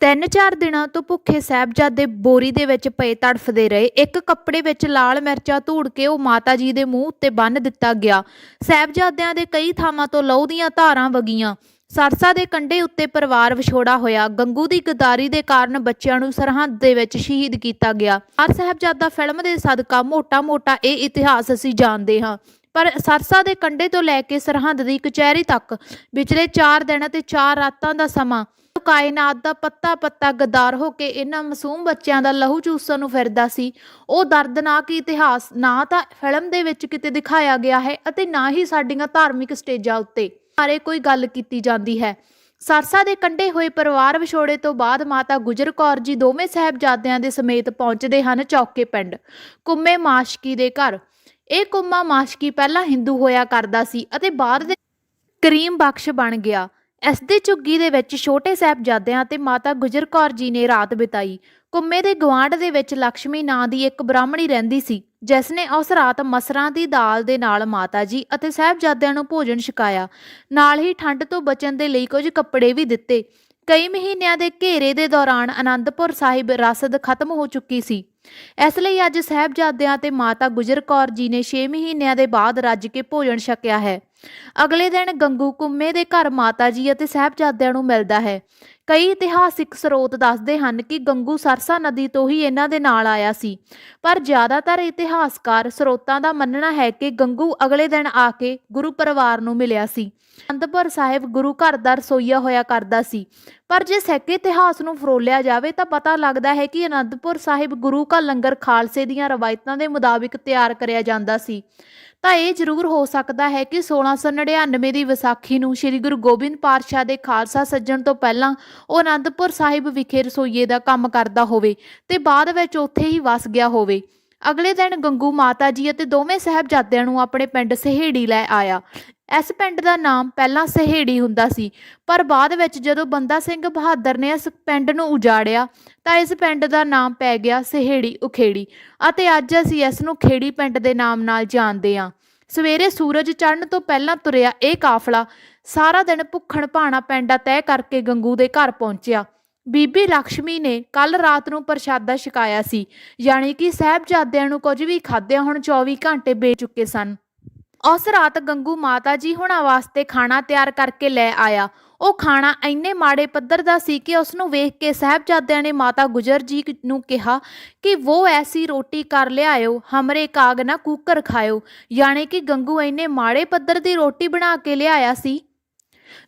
ਤਿੰਨ ਚਾਰ ਦਿਨਾਂ ਤੋਂ ਭੁੱਖੇ ਸਾਹਿਬਜ਼ਾਦੇ ਬੋਰੀ ਦੇ ਵਿੱਚ ਪਏ ਤੜਫਦੇ ਰਹੇ। ਇੱਕ ਕੱਪੜੇ ਵਿੱਚ ਲਾਲ ਮਿਰਚਾਂ ਧੂੜ ਕੇ ਉਹ ਮਾਤਾ ਜੀ ਦੇ ਮੂੰਹ ਉੱਤੇ ਬੰਨ੍ਹ ਦਿੱਤਾ ਗਿਆ। ਸਾਹਿਬਜ਼ਾਦਿਆਂ ਦੇ ਕਈ ਥਾਵਾਂ ਤੋਂ ਲਹੂ ਦੀਆਂ ਧਾਰਾਂ ਵਗੀਆਂ। ਸਰਸਾ ਦੇ ਕੰਢੇ ਉੱਤੇ ਪਰਿਵਾਰ ਵਿਛੋੜਾ ਹੋਇਆ। ਗੰਗੂ ਦੀ ਗਦਾਰੀ ਦੇ ਕਾਰਨ ਬੱਚਿਆਂ ਨੂੰ ਸਰਹੰਦ ਦੇ ਵਿੱਚ ਸ਼ਹੀਦ ਕੀਤਾ ਗਿਆ। ਹਰ ਸਾਹਿਬਜ਼ਾਦਾ ਫਿਲਮ ਦੇ ਸਦਕਾ ਮੋਟਾ-ਮੋਟਾ ਇਹ ਇਤਿਹਾਸ ਅਸੀਂ ਜਾਣਦੇ ਹਾਂ। ਪਰ ਸਰਸਾ ਦੇ ਕੰਢੇ ਤੋਂ ਲੈ ਕੇ ਸਰਹੰਦ ਦੀ ਕਚਹਿਰੀ ਤੱਕ ਵਿਚਲੇ 4 ਦਿਨ ਤੇ 4 ਰਾਤਾਂ ਦਾ ਸਮਾਂ ਕਾਇਨਾਤ ਦਾ ਪੱਤਾ ਪੱਤਾ ਗਦਾਰ ਹੋ ਕੇ ਇਹਨਾਂ ਮਾਸੂਮ ਬੱਚਿਆਂ ਦਾ ਲਹੂ ਚੂਸਣ ਨੂੰ ਫਿਰਦਾ ਸੀ। ਉਹ ਦਰਦਨਾਕ ਇਤਿਹਾਸ ਨਾ ਤਾਂ ਫਿਲਮ ਦੇ ਵਿੱਚ ਕਿਤੇ ਦਿਖਾਇਆ ਗਿਆ ਹੈ ਅਤੇ ਨਾ ਹੀ ਸਾਡੀਆਂ ਧਾਰਮਿਕ ਸਟੇਜਾਂ ਉੱਤੇ ਬਾਰੇ ਕੋਈ ਗੱਲ ਕੀਤੀ ਜਾਂਦੀ ਹੈ। ਸਰਸਾ ਦੇ ਕੰਢੇ ਹੋਏ ਪਰਿਵਾਰ ਵਿਛੋੜੇ ਤੋਂ ਬਾਅਦ ਮਾਤਾ ਗੁਜਰ ਕੌਰ ਜੀ ਦੋਵੇਂ ਸਾਹਿਬਜ਼ਾਦਿਆਂ ਦੇ ਸਮੇਤ ਪਹੁੰਚਦੇ ਹਨ ਚੌਕੇ ਪਿੰਡ, ਕੁੰਮੇ ਮਾਸ਼ਕੀ ਦੇ ਘਰ। ਇਹ ਕੁੰਮਾ ਮਾਸ਼ਕੀ ਪਹਿਲਾਂ ਹਿੰਦੂ ਹੋਇਆ ਕਰਦਾ ਸੀ ਅਤੇ ਬਾਅਦ ਦੇ ਕਰੀਮ ਬਖਸ਼ ਬਣ ਗਿਆ। ਇਸ ਦੇ ਝੁੱਗੀ ਦੇ ਵਿੱਚ ਛੋਟੇ ਸਾਹਿਬਜ਼ਾਦਿਆਂ ਤੇ ਮਾਤਾ ਗੁਜਰ ਕੌਰ ਜੀ ਨੇ ਰਾਤ ਬਿਤਾਈ। ਕੁੰਮੇ ਦੇ ਗਵਾਂਢ ਦੇ ਵਿੱਚ ਲక్ష్ਮੀ ਨਾਂ ਦੀ ਇੱਕ ਬ੍ਰਾਹਮਣੀ ਰਹਿੰਦੀ ਸੀ, ਜਿਸ ਨੇ ਉਸ ਰਾਤ ਮਸਰਾਂ ਦੀ ਦਾਲ ਦੇ ਨਾਲ ਮਾਤਾ ਜੀ ਅਤੇ ਸਾਹਿਬਜ਼ਾਦਿਆਂ ਨੂੰ ਭੋਜਨ ਛਕਾਇਆ। ਨਾਲ ਹੀ ਠੰਡ ਤੋਂ ਬਚਣ ਦੇ ਲਈ ਕੁਝ ਕੱਪੜੇ ਵੀ ਦਿੱਤੇ। ਕਈ ਮਹੀਨਿਆਂ ਦੇ ਘੇਰੇ ਦੇ ਦੌਰਾਨ ਆਨੰਦਪੁਰ ਸਾਹਿਬ ਰਸਦ ਖਤਮ ਹੋ ਚੁੱਕੀ ਸੀ। ਇਸ ਲਈ ਅੱਜ ਸਾਹਿਬਜ਼ਾਦਿਆਂ ਤੇ ਮਾਤਾ ਗੁਜਰ ਕੌਰ ਜੀ ਨੇ 6 ਮਹੀਨਿਆਂ ਦੇ ਬਾਅਦ ਰੱਜ ਕੇ ਭੋਜਨ ਛਕਿਆ ਹੈ। ਅਗਲੇ ਦਿਨ ਗੰਗੂ ਕੁੰਮੇ ਦੇ ਘਰ ਮਾਤਾ ਜੀ ਅਤੇ ਸਾਹਿਬਜ਼ਾਦਿਆਂ ਨੂੰ ਮਿਲਦਾ ਹੈ। ਕਈ ਇਤਿਹਾਸਿਕ ਸਰੋਤ ਦੱਸਦੇ ਹਨ ਕਿ ਗੰਗੂ ਸਰਸਾ ਨਦੀ ਤੋਂ ਹੀ ਇਹਨਾਂ ਦੇ ਨਾਲ ਆਇਆ ਸੀ। ਪਰ ਜ਼ਿਆਦਾਤਰ ਇਤਿਹਾਸਕਾਰ ਸਰੋਤਾਂ ਦਾ ਮੰਨਣਾ ਹੈ ਕਿ ਗੰਗੂ ਅਗਲੇ ਦਿਨ ਆ ਕੇ ਗੁਰੂ ਪਰਿਵਾਰ ਨੂੰ ਮਿਲਿਆ ਸੀ। ਅਨੰਦਪੁਰ ਸਾਹਿਬ ਗੁਰੂ ਘਰ ਦਾ ਰਸੋਈਆ ਹੋਇਆ ਕਰਦਾ ਸੀ। ਪਰ ਜੇ ਸੈਕੇ ਇਤਿਹਾਸ ਨੂੰ ਫਰੋਲਿਆ ਜਾਵੇ ਤਾਂ ਪਤਾ ਲੱਗਦਾ ਹੈ ਕਿ ਅਨੰਦਪੁਰ ਸਾਹਿਬ ਗੁਰੂ ਕਾ ਲੰਗਰ ਖਾਲਸੇ ਦੀਆਂ ਰਵਾਇਤਾਂ ਦੇ ਮੁਤਾਬਿਕ ਤਿਆਰ ਕਰਿਆ ਜਾਂਦਾ ਸੀ। ਤਾਂ ਇਹ ਜ਼ਰੂਰ ਹੋ ਸਕਦਾ ਹੈ ਕਿ 1699 ਦੀ ਵਿਸਾਖੀ ਨੂੰ ਸ੍ਰੀ ਗੁਰੂ ਗੋਬਿੰਦ ਪਾਤਸ਼ਾਹ ਦੇ ਖਾਲਸਾ ਸੱਜਣ ਤੋਂ ਪਹਿਲਾਂ ਉਹ ਅਨੰਦਪੁਰ ਸਾਹਿਬ ਵਿਖੇ ਰਸੋਈਏ ਦਾ ਕੰਮ ਕਰਦਾ ਹੋਵੇ ਤੇ ਬਾਅਦ ਵਿੱਚ ਉੱਥੇ ਹੀ ਵਸ ਗਿਆ ਹੋਵੇ। ਅਗਲੇ ਦਿਨ ਗੰਗੂ ਮਾਤਾ ਜੀ ਅਤੇ ਦੋਵੇਂ ਸਾਹਿਬਜ਼ਾਦਿਆਂ ਨੂੰ ਆਪਣੇ ਪਿੰਡ ਸਹੇੜੀ ਲੈ ਆਇਆ। ਇਸ ਪਿੰਡ ਦਾ ਨਾਮ ਪਹਿਲਾਂ ਸਹੇੜੀ ਹੁੰਦਾ ਸੀ, ਪਰ ਬਾਅਦ ਵਿੱਚ ਜਦੋਂ ਬੰਦਾ ਸਿੰਘ ਬਹਾਦਰ ਨੇ ਇਸ ਪਿੰਡ ਨੂੰ ਉਜਾੜਿਆ, ਤਾਂ ਇਸ ਪਿੰਡ ਦਾ ਨਾਮ ਪੈ ਗਿਆ ਸਹੇੜੀ ਉਖੇੜੀ ਅਤੇ ਅੱਜ ਅਸੀਂ ਇਸ ਨੂੰ ਖੇੜੀ ਪਿੰਡ ਦੇ ਨਾਮ ਨਾਲ ਜਾਣਦੇ ਹਾਂ। ਸਵੇਰੇ ਸੂਰਜ ਚੜ੍ਹਨ ਤੋਂ ਪਹਿਲਾਂ ਤੁਰਿਆ ਇਹ ਕਾਫਲਾ ਸਾਰਾ ਦਿਨ ਭੁੱਖਣ ਭਾਣਾ ਪੈਂਡਾ ਤੈਅ ਕਰਕੇ ਗੰਗੂ ਦੇ ਘਰ ਪਹੁੰਚਿਆ। ਬੀਬੀ ਲక్ష్ਮੀ ਨੇ ਕੱਲ ਰਾਤ ਨੂੰ ਪ੍ਰਸ਼ਾਦਾ ਛਕਾਇਆ ਸੀ, ਯਾਨੀ ਕਿ ਸਾਹਿਬਜ਼ਾਦਿਆਂ ਨੂੰ ਕੁਝ ਵੀ ਖਾਦਿਆਂ ਹੁਣ 24 ਘੰਟੇ ਬੀਤ ਚੁੱਕੇ ਸਨ। ਉਸ ਰਾਤ ਗੰਗੂ ਮਾਤਾ ਜੀ ਹੁਣਾਂ ਵਾਸਤੇ ਖਾਣਾ ਤਿਆਰ ਕਰਕੇ ਲੈ ਆਇਆ। ਉਹ ਖਾਣਾ ਇੰਨੇ ਮਾੜੇ ਪੱਧਰ ਦਾ ਸੀ ਕਿ ਉਸ ਨੂੰ ਵੇਖ ਕੇ ਸਾਹਿਬਜ਼ਾਦਿਆਂ ਨੇ ਮਾਤਾ ਗੁਜਰ ਜੀ ਨੂੰ ਕਿਹਾ ਕਿ ਉਹ ਐਸੀ ਰੋਟੀ ਕਰ ਲਿਆਇਓ, ਹਮਰੇ ਕਾਗ ਨਾ ਕੂਕਰ ਖਾਇਓ। ਯਾਨੀ ਕਿ ਗੰਗੂ ਇੰਨੇ ਮਾੜੇ ਪੱਧਰ ਦੀ ਰੋਟੀ ਬਣਾ ਕੇ ਲਿਆਇਆ ਸੀ,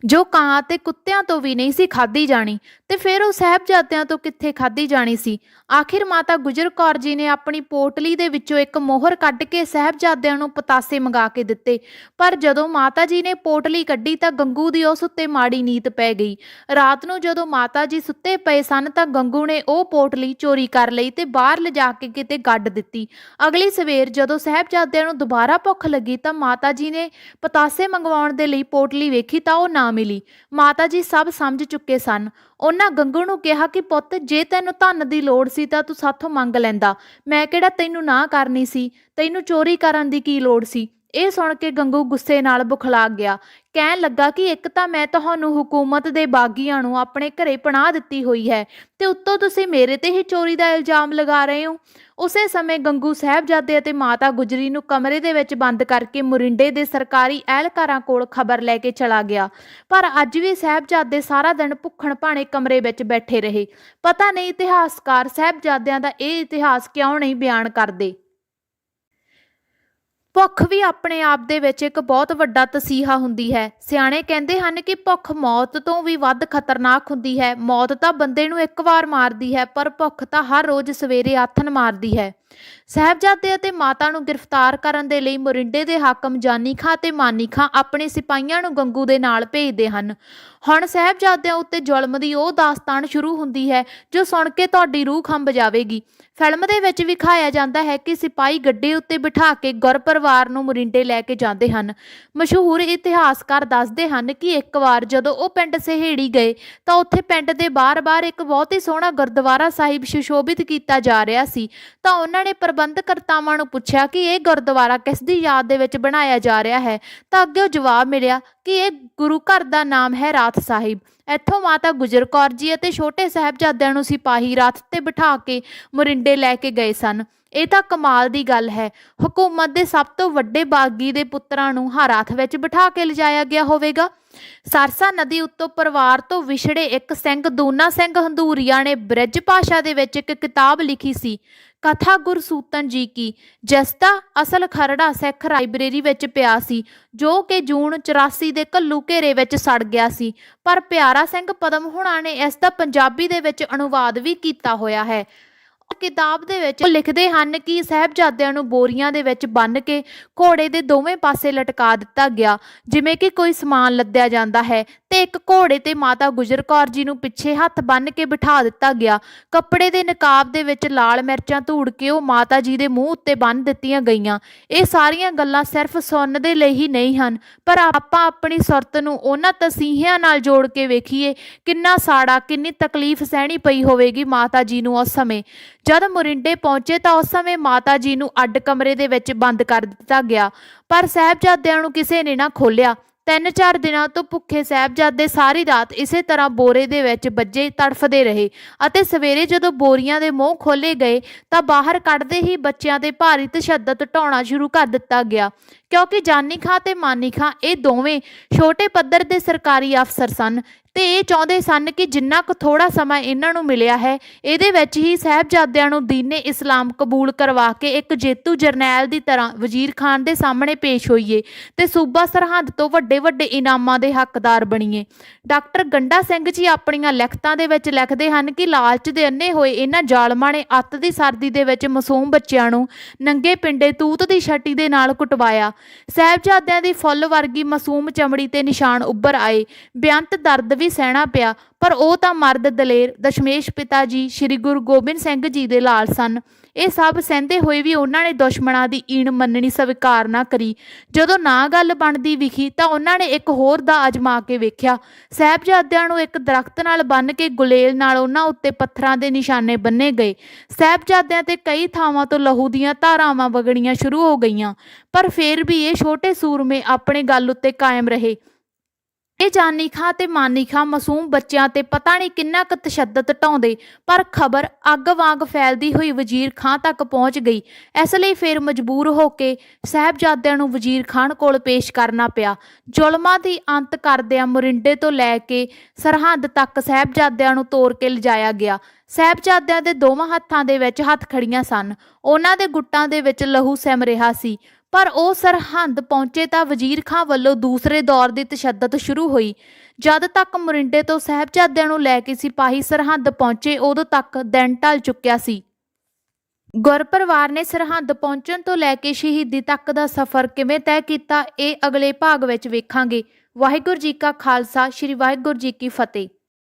ਜੋ ਕਾਂ ਤੇ ਕੁੱਤਿਆਂ ਤੋਂ ਵੀ ਨਹੀਂ ਸੀ ਖਾਧੀ ਜਾਣੀ। ਤੇ ਫਿਰ ਉਹ ਸਾਹਿਬਜ਼ਾਦਿਆਂ ਤੋਂ ਕਿੱਥੇ ਖਾਧੀ ਜਾਣੀ ਸੀ? ਆਖਿਰ ਮਾਤਾ ਗੁਜਰ ਕੌਰ ਜੀ ਨੇ ਆਪਣੀ ਪੋਟਲੀ ਦੇ ਵਿੱਚੋਂ ਇੱਕ ਮੋਹਰ ਕੱਢ ਕੇ ਸਾਹਿਬਜ਼ਾਦਿਆਂ ਨੂੰ ਪਤਾਸੇ ਮੰਗਾ ਕੇ ਦਿੱਤੇ। ਪਰ ਜਦੋਂ ਮਾਤਾ ਜੀ ਨੇ ਪੋਟਲੀ ਕੱਢੀ ਤਾਂ ਗੰਗੂ ਦੀ ਉਸ ਉੱਤੇ ਮਾੜੀ ਨੀਤ ਪੈ ਗਈ। ਰਾਤ ਨੂੰ ਜਦੋਂ ਮਾਤਾ ਜੀ ਸੁੱਤੇ ਪਏ ਸਨ ਤਾਂ ਗੰਗੂ ਨੇ ਉਹ ਪੋਟਲੀ ਚੋਰੀ ਕਰ ਲਈ ਤੇ ਬਾਹਰ ਲਿਜਾ ਕੇ ਕਿਤੇ ਗੱਡ ਦਿੱਤੀ। ਅਗਲੀ ਸਵੇਰ ਜਦੋਂ ਸਾਹਿਬਜ਼ਾਦਿਆਂ ਨੂੰ ਦੁਬਾਰਾ ਭੁੱਖ ਲੱਗੀ ਤਾਂ ਮਾਤਾ ਜੀ ਨੇ ਪਤਾਸੇ ਮੰਗਵਾਉਣ ਦੇ ਲਈ ਪੋਟਲੀ ਵੇਖੀ ਤਾਂ ਉਹ ਨਾ ਮਿਲੀ। ਮਾਤਾ ਜੀ ਸਭ ਸਮਝ ਚੁੱਕੇ ਸਨ। ਉਹਨਾਂ ਗੰਗੂ ਨੂੰ ਕਿਹਾ ਕਿ ਪੁੱਤ, ਜੇ ਤੈਨੂੰ ਧਨ ਦੀ ਲੋੜ ਸੀ ਤਾਂ ਤੂੰ ਸਾਥੋਂ ਮੰਗ ਲੈਂਦਾ। ਮੈਂ ਕਿਹੜਾ ਤੈਨੂੰ ਨਾ ਕਰਨੀ ਸੀ? ਤੈਨੂੰ ਚੋਰੀ ਕਰਨ ਦੀ ਕੀ ਲੋੜ ਸੀ? ਇਹ ਸੁਣ ਕੇ ਗੰਗੂ ਗੁੱਸੇ ਨਾਲ ਬੁਖਲਾ ਗਿਆ। ਕਹਿਣ ਲੱਗਾ ਕਿ ਇੱਕ ਤਾਂ ਮੈਂ ਤੁਹਾਨੂੰ ਹਕੂਮਤ ਦੇ ਬਾਗੀਆਂ ਨੂੰ ਆਪਣੇ ਘਰੇ ਪਨਾਹ ਦਿੱਤੀ ਹੋਈ ਹੈ ਤੇ ਉੱਤੋਂ ਤੁਸੀਂ ਮੇਰੇ ਤੇ ਹੀ ਚੋਰੀ ਦਾ ਇਲਜ਼ਾਮ ਲਗਾ ਰਹੇ ਹੋ। ਉਸੇ ਸਮੇਂ ਗੰਗੂ ਸਾਹਿਬਜ਼ਾਦੇ ਅਤੇ ਮਾਤਾ ਗੁਜਰੀ ਨੂੰ ਕਮਰੇ ਦੇ ਵਿੱਚ ਬੰਦ ਕਰਕੇ ਮੁਰਿੰਡੇ ਦੇ ਸਰਕਾਰੀ ਅਹਿਲਕਾਰਾਂ ਕੋਲ ਖਬਰ ਲੈ ਕੇ ਚਲਾ ਗਿਆ। ਪਰ ਅੱਜ ਵੀ ਸਾਹਿਬਜ਼ਾਦੇ ਸਾਰਾ ਦਿਨ ਭੁੱਖਣ ਭਾਣੇ ਕਮਰੇ ਵਿੱਚ ਬੈਠੇ ਰਹੇ। ਪਤਾ ਨਹੀਂ ਇਤਿਹਾਸਕਾਰ ਸਾਹਿਬਜ਼ਾਦਿਆਂ ਦਾ ਇਹ ਇਤਿਹਾਸ ਕਿਉਂ ਨਹੀਂ ਬਿਆਨ ਕਰਦੇ। ਭੁੱਖ ਵੀ ਆਪਣੇ ਆਪ ਦੇ ਵਿੱਚ ਇੱਕ ਬਹੁਤ ਵੱਡਾ ਤਸੀਹਾ ਹੁੰਦੀ ਹੈ। ਸਿਆਣੇ ਕਹਿੰਦੇ ਹਨ ਕਿ ਭੁੱਖ ਮੌਤ ਤੋਂ ਵੀ ਵੱਧ ਖਤਰਨਾਕ ਹੁੰਦੀ ਹੈ। ਮੌਤ ਤਾਂ ਬੰਦੇ ਨੂੰ ਇੱਕ ਵਾਰ ਮਾਰਦੀ ਹੈ, ਪਰ ਭੁੱਖ ਤਾਂ ਹਰ ਰੋਜ਼ ਸਵੇਰੇ ਆਥਨ ਮਾਰਦੀ ਹੈ। ਸਾਹਿਬਜ਼ਾਦੇ ਅਤੇ ਮਾਤਾ ਨੂੰ ਗ੍ਰਿਫਤਾਰ ਕਰਨ ਦੇ ਲਈ ਮੋਰਿੰਡੇ ਦੇ ਹਾਕਮ ਜਾਨੀ ਖਾਂ ਤੇ ਮਾਨੀ ਖਾਂ ਆਪਣੇ ਸਿਪਾਹੀਆਂ ਨੂੰ ਗੰਗੂ ਦੇ ਨਾਲ ਭੇਜਦੇ ਹਨ। ਹੁਣ ਸਾਹਿਬਜ਼ਾਦਿਆਂ ਉੱਤੇ ਜ਼ੁਲਮ ਦੀ ਉਹ ਦਾਸਤਾਨ ਸ਼ੁਰੂ ਹੁੰਦੀ ਹੈ, ਜੋ ਸੁਣ ਕੇ ਤੁਹਾਡੀ ਰੂਹ ਖੰਭ ਜਾਵੇਗੀ। ਫਿਲਮ ਦੇ ਵਿੱਚ ਵਿਖਾਇਆ ਜਾਂਦਾ ਹੈ ਕਿ ਸਿਪਾਹੀ ਗੱਡੇ ਉੱਤੇ ਬਿਠਾ ਕੇ ਗੁਰ ਪਰਿਵਾਰ ਨੂੰ ਮੁਰਿੰਡੇ ਲੈ ਕੇ ਜਾਂਦੇ ਹਨ। ਮਸ਼ਹੂਰ ਇਤਿਹਾਸਕਾਰ ਦੱਸਦੇ ਹਨ ਕਿ ਇੱਕ ਵਾਰ ਜਦੋਂ ਉਹ ਪਿੰਡ ਸਹੇੜੀ ਗਏ ਤਾਂ ਉੱਥੇ ਪਿੰਡ ਦੇ ਬਾਹਰ-ਬਾਹਰ ਇੱਕ ਬਹੁਤ ਹੀ ਸੋਹਣਾ ਗੁਰਦੁਆਰਾ ਸਾਹਿਬ ਸੁਸ਼ੋਭਿਤ ਕੀਤਾ ਜਾ ਰਿਹਾ ਸੀ। ਤਾਂ ਉਹਨਾਂ ਨੇ ਪ੍ਰਬੰਧਕਰਤਾਵਾਂ ਨੂੰ ਪੁੱਛਿਆ ਕਿ ਇਹ ਗੁਰਦੁਆਰਾ ਕਿਸ ਦੀ ਯਾਦ ਦੇ ਵਿੱਚ ਬਣਾਇਆ ਜਾ ਰਿਹਾ ਹੈ? ਤਾਂ ਅੱਗੇ ਉਹ ਜਵਾਬ ਮਿਲਿਆ ਕਿ ਇਹ ਗੁਰੂ ਘਰ ਦਾ ਨਾਮ ਹੈ ਰਾਤ ਸਾਹਿਬ। ਇੱਥੋਂ ਮਾਤਾ ਗੁਜਰ ਕੌਰ ਜੀ ਅਤੇ ਛੋਟੇ ਸਾਹਿਬਜ਼ਾਦਿਆਂ ਨੂੰ ਸਿਪਾਹੀ ਰੱਥ ਤੇ ਬਿਠਾ ਕੇ ਮੋਰਿੰਡੇ ਲੈ ਕੇ ਗਏ ਸਨ। ਇਹ ਤਾਂ ਕਮਾਲ ਦੀ ਗੱਲ ਹੈ। ਹਕੂਮਤ ਦੇ ਸਭ ਤੋਂ ਵੱਡੇ ਬਾਗੀ ਦੇ ਪੁੱਤਰਾਂ ਨੂੰ ਹਾਰਾਥ ਵਿੱਚ ਬਿਠਾ ਕੇ ਲਿਜਾਇਆ ਗਿਆ ਹੋਵੇਗਾ। ਸਰਸਾ ਨਦੀ ਉੱਤੋਂ ਪਰਿਵਾਰ ਤੋਂ ਵਿਛੜੇ ਇੱਕ ਸਿੰਘ, ਦੂਨਾ ਸਿੰਘ ਹੰਦੂਰੀਆ ਨੇ ਬ੍ਰਿਜ ਭਾਸ਼ਾ ਦੇ ਵਿੱਚ ਇੱਕ ਕਿਤਾਬ ਲਿਖੀ ਸੀ, ਕਥਾ ਗੁਰਸੂਤਨ ਜੀ ਕੀ, ਜਿਸ ਦਾ ਅਸਲ ਖਰੜਾ ਸਿੱਖ ਲਾਇਬ੍ਰੇਰੀ ਵਿੱਚ ਪਿਆ ਸੀ, ਜੋ ਕਿ ਜੂਨ 84 ਦੇ ਕੱਲੂ ਘੇਰੇ ਵਿੱਚ ਸੜ ਗਿਆ ਸੀ। ਪਰ ਪਿਆਰਾ ਸਿੰਘ ਪਦਮ ਹੁਣਾ ਨੇ ਇਸ ਦਾ ਪੰਜਾਬੀ ਦੇ ਵਿੱਚ ਅਨੁਵਾਦ ਵੀ ਕੀਤਾ ਹੋਇਆ ਹੈ। ਕਿਤਾਬ ਦੇ ਵਿੱਚ ਲਿਖਦੇ ਹਨ ਕਿ ਸਾਹਿਬਜ਼ਾਦਿਆਂ ਨੂੰ ਬੋਰੀਆਂ ਦੇ ਵਿੱਚ ਬੰਨ੍ਹ ਕੇ ਘੋੜੇ ਦੇ ਦੋਵੇਂ ਪਾਸੇ ਲਟਕਾ ਦਿੱਤਾ ਗਿਆ, ਜਿਵੇਂ ਕਿ ਕੋਈ ਸਮਾਨ ਲੱਦਿਆ ਜਾਂਦਾ ਹੈ। ਤੇ ਇੱਕ ਘੋੜੇ ਤੇ ਮਾਤਾ ਗੁਜਰ ਕੌਰ ਜੀ ਨੂੰ ਪਿੱਛੇ ਹੱਥ ਬੰਨ੍ਹ ਕੇ ਬਿਠਾ ਦਿੱਤਾ ਗਿਆ। ਕੱਪੜੇ ਦੇ ਨਕਾਬ ਦੇ ਵਿੱਚ ਲਾਲ ਮਿਰਚਾਂ ਧੂੜ ਕੇ ਉਹ ਮਾਤਾ ਜੀ ਦੇ ਮੂੰਹ ਉੱਤੇ ਬੰਨ੍ਹ ਦਿੱਤੀਆਂ ਗਈਆਂ। ਇਹ ਸਾਰੀਆਂ ਗੱਲਾਂ ਸਿਰਫ ਸੁਣਨ ਦੇ ਲਈ ਹੀ ਨਹੀਂ ਹਨ, ਪਰ ਆਪਾਂ ਆਪਣੀ ਸੁਰਤ ਨੂੰ ਉਹਨਾਂ ਤਸੀਹਿਆਂ ਨਾਲ ਜੋੜ ਕੇ ਵੇਖੀਏ, ਕਿੰਨਾ ਸਾੜਾ, ਕਿੰਨੀ ਤਕਲੀਫ ਸਹਿਣੀ ਪਈ ਹੋਵੇਗੀ ਮਾਤਾ ਜੀ ਨੂੰ ਉਸ ਸਮੇਂ। ਜਦ ਮੁਰਿੰਡੇ ਪਹੁੰਚੇ ਤਾਂ ਉਸ ਸਮੇਂ ਮਾਤਾ ਜੀ ਨੂੰ ਅੱਡ ਕਮਰੇ ਦੇ ਵਿੱਚ ਬੰਦ ਕਰ ਦਿੱਤਾ ਗਿਆ। ਪਰ ਸਾਹਿਬਜ਼ਾਦਿਆਂ ਨੂੰ ਕਿਸੇ ਨੇ ਨਾ ਖੋਲਿਆ ਤਿੰਨ ਚਾਰ ਦਿਨਾਂ ਤੋਂ ਭੁੱਖੇ ਸਾਹਿਬਜ਼ਾਦੇ ਸਾਰੀ ਰਾਤ ਇਸੇ ਤਰ੍ਹਾਂ ਬੋਰੇ ਦੇ ਵਿੱਚ ਵੱਜੇ ਤੜਫਦੇ ਰਹੇ ਅਤੇ ਸਵੇਰੇ ਜਦੋਂ ਬੋਰੀਆਂ ਦੇ ਮੂੰਹ ਖੋਲੇ ਗਏ ਤਾਂ ਬਾਹਰ ਕੱਢਦੇ ਹੀ ਬੱਚਿਆਂ ਤੇ ਭਾਰੀ ਤਸ਼ੱਦਦ ਢਾਉਣਾ ਸ਼ੁਰੂ ਕਰ ਦਿੱਤਾ ਗਿਆ। ਕਿਉਂਕਿ ਜਾਨੀ ਖਾਂ ਤੇ ਮਾਨੀ ਖਾਂ ਇਹ ਦੋਵੇਂ ਛੋਟੇ ਪੱਧਰ ਦੇ ਸਰਕਾਰੀ ਅਫਸਰ ਸਨ ਤੇ ਇਹ ਚਾਹੁੰਦੇ ਸਨ ਕਿ ਜਿੰਨਾ ਕੁ ਥੋੜਾ ਸਮਾਂ ਇਹਨਾਂ ਨੂੰ ਮਿਲਿਆ ਹੈ, ਇਹਦੇ ਵਿੱਚ ਹੀ ਸਾਹਿਬਜ਼ਾਦਿਆਂ ਨੂੰ ਦੀਨੇ ਇਸਲਾਮ ਕਬੂਲ ਕਰਵਾ ਕੇ ਇੱਕ ਜੇਤੂ ਜਰਨੈਲ ਦੀ ਤਰ੍ਹਾਂ ਵਜ਼ੀਰ ਖਾਨ ਦੇ ਸਾਹਮਣੇ ਪੇਸ਼ ਹੋਈਏ ਤੇ ਸੂਬਾ ਸਰਹੰਦ ਤੋਂ ਵੱਡੇ ਵੱਡੇ ਇਨਾਮਾਂ ਦੇ ਹੱਕਦਾਰ ਬਣੀਏ। ਡਾਕਟਰ ਗੰਡਾ ਸਿੰਘ ਜੀ ਆਪਣੀਆਂ ਲਿਖਤਾਂ ਦੇ ਵਿੱਚ ਲਿਖਦੇ ਹਨ ਕਿ ਲਾਲਚ ਦੇ ਅੰਨੇ ਹੋਏ ਇਹਨਾਂ ਜ਼ਾਲਮਾਂ ਨੇ ਅੱਤ ਦੀ ਸਰਦੀ ਦੇ ਵਿੱਚ ਮਾਸੂਮ ਬੱਚਿਆਂ ਨੂੰ ਨੰਗੇ ਪਿੰਡੇ ਤੂਤ ਦੀ ਛੱਟੀ ਦੇ ਨਾਲ ਕੁਟਵਾਇਆ। ਸਾਹਿਬਜ਼ਾਦਿਆਂ ਦੀ ਫੁੱਲ ਵਰਗੀ ਮਾਸੂਮ ਚਮੜੀ ਤੇ ਨਿਸ਼ਾਨ ਉੱਭਰ ਆਏ। ਬੇਅੰਤ ਦਰਦ ਵੀ ਸਹਿਣਾ ਪਿਆ, ਪਰ ਉਹ ਤਾਂ ਮਰਦ ਦਲੇਰ, ਦਸ਼ਮੇਸ਼ ਪਿਤਾ ਜੀ, ਸ੍ਰੀ ਗੁਰੂ ਗੋਬਿੰਦ ਸਿੰਘ ਜੀ ਦੇ ਲਾਲ ਸਨ। ਇਹ ਸਭ ਸਹਿੰਦੇ ਹੋਏ ਵੀ ਉਹਨਾਂ ਨੇ ਦੁਸ਼ਮਣਾਂ ਦੀ ਈਣ ਮੰਨਣੀ ਸਵੀਕਾਰ ਨਾ ਕਰੀ। ਜਦੋਂ ਨਾ ਗੱਲ ਬਣਦੀ ਵਿਖੀ ਤਾਂ ਉਹਨਾਂ ਨੇ ਇੱਕ ਹੋਰ ਦਾ ਅਜਮਾ ਕੇ ਵੇਖਿਆ। ਸਾਹਿਬਜ਼ਾਦਿਆਂ ਨੂੰ ਇੱਕ ਦਰਖਤ ਨਾਲ ਬੰਨ੍ਹ ਕੇ ਗੁਲੇਲ ਨਾਲ ਉਹਨਾਂ ਉੱਤੇ ਪੱਥਰਾਂ ਦੇ ਨਿਸ਼ਾਨੇ ਬੰਨੇ ਗਏ। ਸਾਹਿਬਜ਼ਾਦਿਆਂ ਤੇ ਕਈ ਥਾਵਾਂ ਤੋਂ ਲਹੂ ਦੀਆਂ ਧਾਰਾਵਾਂ ਵਗਣੀਆਂ ਸ਼ੁਰੂ ਹੋ ਗਈਆਂ। ਪਰ ਫਿਰ ਵੀ ਇਹ ਛੋਟੇ ਸੂਰਮੇ ਆਪਣੇ ਗੱਲ ਉੱਤੇ ਕਾਇਮ ਰਹੇ। ਇਹ ਜਾਨੀ ਖਾਂ ਤੇ ਮਾਨੀ ਖਾਂ ਮਾਸੂਮ ਬੱਚਿਆਂ ਤੇ ਪਤਾ ਨਹੀਂ ਕਿੰਨਾ ਕੁ ਤਸ਼ੱਦਦ ਢਾਉਂਦੇ, ਪਰ ਖਬਰ ਅੱਗ ਵਾਂਗ ਫੈਲਦੀ ਹੋਈ ਵਜ਼ੀਰ ਖਾਂ ਤੱਕ ਪਹੁੰਚ ਗਈ। ਇਸ ਲਈ ਫਿਰ ਮਜਬੂਰ ਹੋ ਕੇ ਸਾਹਿਬਜ਼ਾਦਿਆਂ ਨੂੰ ਵਜ਼ੀਰ ਖਾਨ ਕੋਲ ਪੇਸ਼ ਕਰਨਾ ਪਿਆ। ਜ਼ੁਲਮਾਂ ਦੀ ਅੰਤ ਕਰਦਿਆਂ ਮੁਰਿੰਡੇ ਤੋਂ ਲੈ ਕੇ ਸਰਹੰਦ ਤੱਕ ਸਾਹਿਬਜ਼ਾਦਿਆਂ ਨੂੰ ਤੋਰ ਕੇ ਲਿਜਾਇਆ ਗਿਆ। ਸਾਹਿਬਜ਼ਾਦਿਆਂ ਦੇ ਦੋਵਾਂ ਹੱਥਾਂ ਦੇ ਵਿੱਚ ਹੱਥ ਖੜੀਆਂ ਸਨ। ਉਹਨਾਂ ਦੇ ਗੁੱਟਾਂ ਦੇ ਵਿੱਚ ਲਹੂ ਸਿਮ ਰਿਹਾ ਸੀ। ਪਰ ਉਹ ਸਰਹੰਦ ਪਹੁੰਚੇ ਤਾਂ ਵਜ਼ੀਰ ਖਾਂ ਵੱਲੋਂ ਦੂਸਰੇ ਦੌਰ ਦੀ ਤਸ਼ੱਦਦ ਸ਼ੁਰੂ ਹੋਈ। ਜਦ ਤੱਕ ਮੁਰਿੰਡੇ ਤੋਂ ਸਾਹਿਬਜ਼ਾਦਿਆਂ ਨੂੰ ਲੈ ਕੇ ਸਿਪਾਹੀ ਸਰਹੰਦ ਪਹੁੰਚੇ, ਉਦੋਂ ਤੱਕ ਦਿਨ ਢਲ ਚੁੱਕਿਆ ਸੀ। ਗੁਰਪਰਿਵਾਰ ਨੇ ਸਰਹੰਦ ਪਹੁੰਚਣ ਤੋਂ ਲੈ ਕੇ ਸ਼ਹੀਦੀ ਤੱਕ ਦਾ ਸਫ਼ਰ ਕਿਵੇਂ ਤੈਅ ਕੀਤਾ, ਇਹ ਅਗਲੇ ਭਾਗ ਵਿੱਚ ਵੇਖਾਂਗੇ। ਵਾਹਿਗੁਰੂ ਜੀ ਕਾ ਖਾਲਸਾ, ਸ੍ਰੀ ਵਾਹਿਗੁਰੂ ਜੀ ਕੀ ਫਤਿਹ।